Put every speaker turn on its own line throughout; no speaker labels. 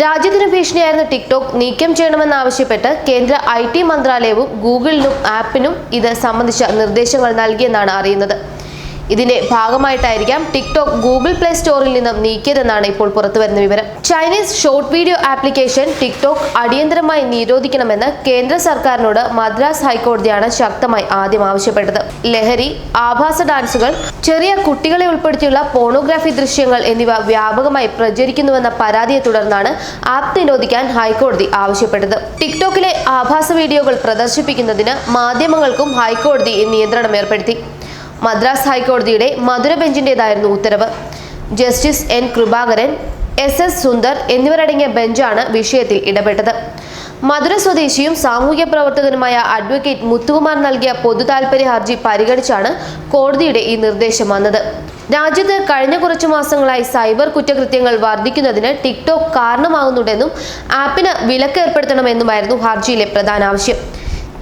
രാജ്യത്തിന് ഭീഷണിയായിരുന്ന ടിക്ടോക്ക് നീക്കം ചെയ്യണമെന്നാവശ്യപ്പെട്ട് കേന്ദ്ര ഐ ടി മന്ത്രാലയവും ഗൂഗിളിനും ആപ്പിനും ഇത് സംബന്ധിച്ച നിർദ്ദേശങ്ങൾ നൽകിയെന്നാണ് അറിയുന്നത്. ഇതിന്റെ ഭാഗമായിട്ടായിരിക്കാം ടിക്ടോക്ക് ഗൂഗിൾ പ്ലേ സ്റ്റോറിൽ നിന്നും നീക്കിയതെന്നാണ് ഇപ്പോൾ പുറത്തുവരുന്ന വിവരം. Chinese short video application TikTok അടിയന്തരമായി നിരോധിക്കണമെന്ന് കേന്ദ്ര സർക്കാരിനോട് മദ്രാസ് ഹൈക്കോടതിയാണ് ശക്തമായി ആദ്യം ആവശ്യപ്പെട്ടത്. ലഹരി ആഭാസ ഡാൻസുകൾ ചെറിയ കുട്ടികളെ ഉൾപ്പെടുത്തിയുള്ള പോണോഗ്രാഫി ദൃശ്യങ്ങൾ എന്നിവ വ്യാപകമായി പ്രചരിക്കുന്നുവെന്ന പരാതിയെ തുടർന്നാണ് ആപ്പ് നിരോധിക്കാൻ ഹൈക്കോടതി ആവശ്യപ്പെട്ടത്. ടിക്ടോക്കിലെ ആഭാസ വീഡിയോകൾ പ്രദർശിപ്പിക്കുന്നതിന് മാധ്യമങ്ങൾക്കും ഹൈക്കോടതി നിയന്ത്രണം ഏർപ്പെടുത്തി. മദ്രാസ് ഹൈക്കോടതിയുടെ മധുര ബെഞ്ചിന്റേതായിരുന്നു ഉത്തരവ്. Justice N Kripakaran S S Sundar എന്നിവരടങ്ങിയ ബെഞ്ചാണ് വിഷയത്തിൽ ഇടപെട്ടത്. മധുര സ്വദേശിയും സാമൂഹ്യ പ്രവർത്തകനുമായ അഡ്വക്കേറ്റ് മുത്തുകുമാർ നൽകിയ പൊതു താൽപര്യ ഹർജി പരിഗണിച്ചാണ് കോടതിയുടെ ഈ നിർദ്ദേശം വന്നത്. രാജ്യത്ത് കഴിഞ്ഞ കുറച്ചു മാസങ്ങളായി സൈബർ കുറ്റകൃത്യങ്ങൾ വർദ്ധിക്കുന്നതിന് ടിക്ടോക്ക് കാരണമാകുന്നുണ്ടെന്നും ആപ്പിന് വിലക്ക് ഏർപ്പെടുത്തണമെന്നുമായിരുന്നു ഹർജിയിലെ പ്രധാന ആവശ്യം.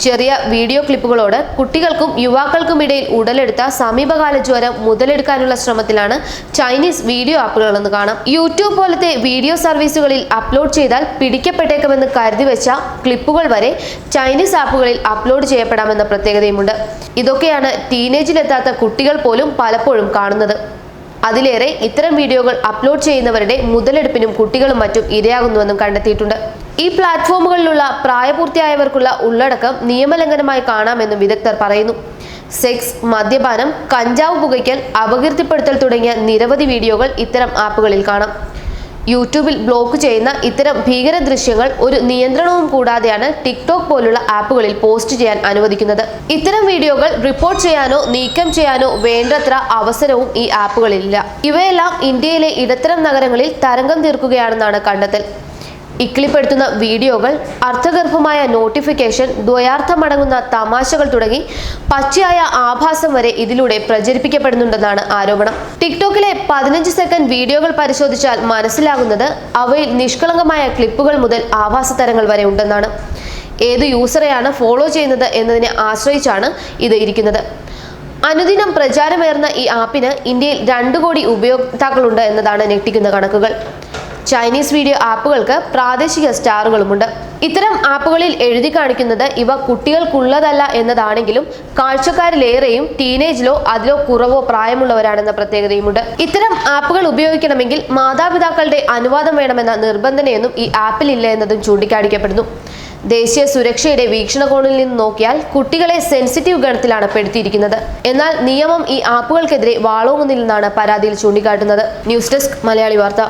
ചെറിയ വീഡിയോ ക്ലിപ്പുകളോട് കുട്ടികൾക്കും യുവാക്കൾക്കും ഇടയിൽ ഉടലെടുത്ത സമീപകാല ജ്വരം മുതലെടുക്കാനുള്ള ശ്രമത്തിലാണ് ചൈനീസ് വീഡിയോ ആപ്പുകളെന്ന് കാണാം. യൂട്യൂബ് പോലത്തെ വീഡിയോ സർവീസുകളിൽ അപ്ലോഡ് ചെയ്താൽ പിടിക്കപ്പെട്ടേക്കുമെന്ന് കരുതി വെച്ച ക്ലിപ്പുകൾ വരെ ചൈനീസ് ആപ്പുകളിൽ അപ്ലോഡ് ചെയ്യപ്പെടാമെന്ന പ്രത്യേകതയുമുണ്ട്. ഇതൊക്കെയാണ് ടീനേജിലെത്താത്ത കുട്ടികൾ പോലും പലപ്പോഴും കാണുന്നത്. അതിലേറെ ഇത്തരം വീഡിയോകൾ അപ്ലോഡ് ചെയ്യുന്നവരുടെ മുതലെടുപ്പിനും കുട്ടികളും മറ്റും ഇരയാകുന്നുവെന്നും കണ്ടെത്തിയിട്ടുണ്ട്. ഈ പ്ലാറ്റ്ഫോമുകളിലുള്ള പ്രായപൂർത്തിയായവർക്കുള്ള ഉള്ളടക്കം നിയമലംഘനമായി കാണാമെന്നും വിദഗ്ധർ പറയുന്നു. സെക്സ് മദ്യപാനം കഞ്ചാവ് പുകയ്ക്കൽ അപകീർത്തിപ്പെടുത്തൽ തുടങ്ങിയ നിരവധി വീഡിയോകൾ ഇത്തരം ആപ്പുകളിൽ കാണാം. യൂട്യൂബിൽ ബ്ലോക്ക് ചെയ്യുന്ന ഇത്തരം ഭീകര ദൃശ്യങ്ങൾ ഒരു നിയന്ത്രണവും കൂടാതെയാണ് ടിക്ടോക്ക് പോലുള്ള ആപ്പുകളിൽ പോസ്റ്റ് ചെയ്യാൻ അനുവദിക്കുന്നത്. ഇത്തരം വീഡിയോകൾ റിപ്പോർട്ട് ചെയ്യാനോ നീക്കം ചെയ്യാനോ വേണ്ടത്ര അവസരവും ഈ ആപ്പുകളിലില്ല. ഇവയെല്ലാം ഇന്ത്യയിലെ ഇടത്തരം നഗരങ്ങളിൽ തരംഗം തീർക്കുകയാണെന്നാണ് കണ്ടെത്തൽ. ഇക്കിളിപ്പെടുത്തുന്ന വീഡിയോകൾ അർത്ഥഗർഭമായ നോട്ടിഫിക്കേഷൻ ദ്വയാർത്ഥമടങ്ങുന്ന തമാശകൾ തുടങ്ങി പച്ചയായ ആഭാസം വരെ ഇതിലൂടെ പ്രചരിപ്പിക്കപ്പെടുന്നുണ്ടെന്നാണ് ആരോപണം. ടിക്ടോക്കിലെ പതിനഞ്ച് സെക്കൻഡ് വീഡിയോകൾ പരിശോധിച്ചാൽ മനസ്സിലാകുന്നത് അവയിൽ നിഷ്കളങ്കമായ ക്ലിപ്പുകൾ മുതൽ ആഭാസ തരങ്ങൾ വരെ ഉണ്ടെന്നാണ്. ഏത് യൂസറെയാണ് ഫോളോ ചെയ്യുന്നത് എന്നതിനെ ആശ്രയിച്ചാണ് ഇത് ഇരിക്കുന്നത്. അനുദിനം പ്രചാരമേറുന്ന ഈ ആപ്പിന് ഇന്ത്യയിൽ രണ്ടു കോടി ഉപയോക്താക്കളുണ്ട് എന്നതാണ് ഞെട്ടിക്കുന്ന കണക്കുകൾ. ചൈനീസ് വീഡിയോ ആപ്പുകൾക്ക് പ്രാദേശിക സ്റ്റാറുകളുമുണ്ട്. ഇത്തരം ആപ്പുകളിൽ എഴുതി കാണിക്കുന്നത് ഇവ കുട്ടികൾക്കുള്ളതല്ല എന്നതാണെങ്കിലും കാഴ്ചക്കാരിലേറെയും ടീനേജിലോ അതിലോ കുറവോ പ്രായമുള്ളവരാണെന്ന പ്രത്യേകതയുമുണ്ട്. ഇത്തരം ആപ്പുകൾ ഉപയോഗിക്കണമെങ്കിൽ മാതാപിതാക്കളുടെ അനുവാദം വേണമെന്ന നിർബന്ധനയൊന്നും ഈ ആപ്പിൽ ഇല്ല എന്നതും ചൂണ്ടിക്കാണിക്കപ്പെടുന്നു. ദേശീയ സുരക്ഷയുടെ വീക്ഷണകോണിൽ നിന്ന് നോക്കിയാൽ കുട്ടികളെ സെൻസിറ്റീവ് ഗണത്തിലാണ് പെടുത്തിയിരിക്കുന്നത്. എന്നാൽ നിയമം ഈ ആപ്പുകൾക്കെതിരെ വാളോങ്ങുന്നില്ലെന്നാണ് പരാതിയിൽ ചൂണ്ടിക്കാട്ടുന്നത്. ന്യൂസ് ഡെസ്ക് മലയാളി വാർത്ത.